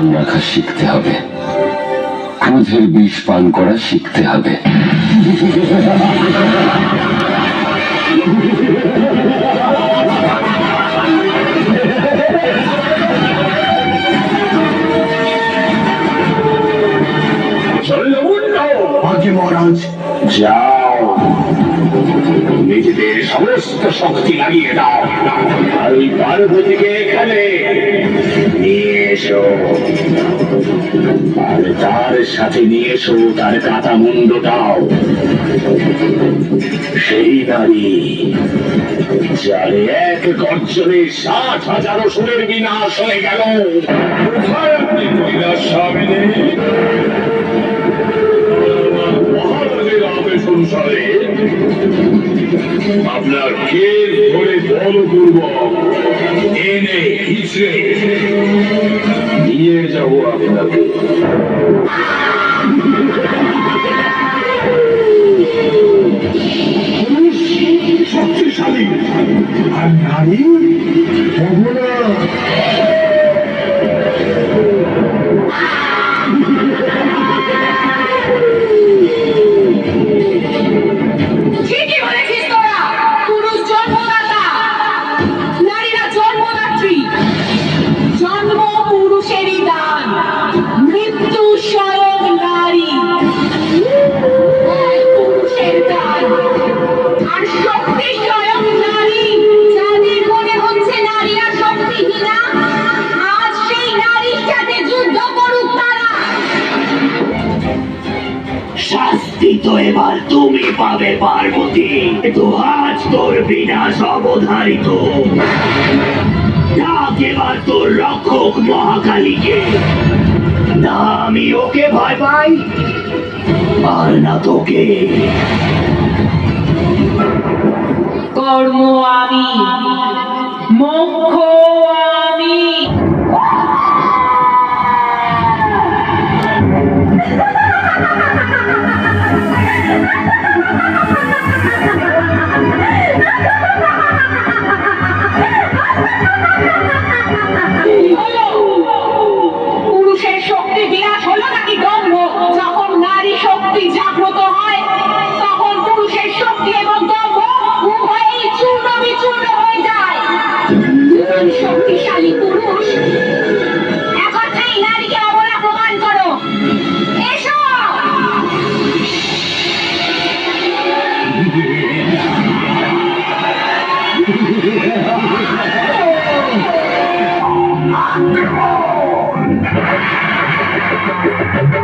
শাসন রাখা শিখতে হবে। ক্রোধের বিষ পান করা শিখতে হবে। মহারাজ, যাও। নিজেদের সমস্ত শক্তি লাগিয়ে দাও। আর ওই পার্বতীকে এখানে নিয়ে এসো। আর তার সাথে নিয়ে এসো, তার কাটা মুন্ডটাও। সেই নারী, যারে এক গর্জনে ষাট হাজার অসুরের বিনাশ হয়ে গেল। আপনি কৈলাস অনুসারে আপনার ক্ষেত ধরে বলপূর্বক এনে হিচড়ে Ella o a mi তো এবার তুমি পাবে পার্বতী। তো আজ তোর বিনাশ অবধারিত এবার তোর রক্ষক মহাকালীকে। না আমি ওকে ভয় পাই, আর না তোকে। কর্ম আমি, মোক্ষ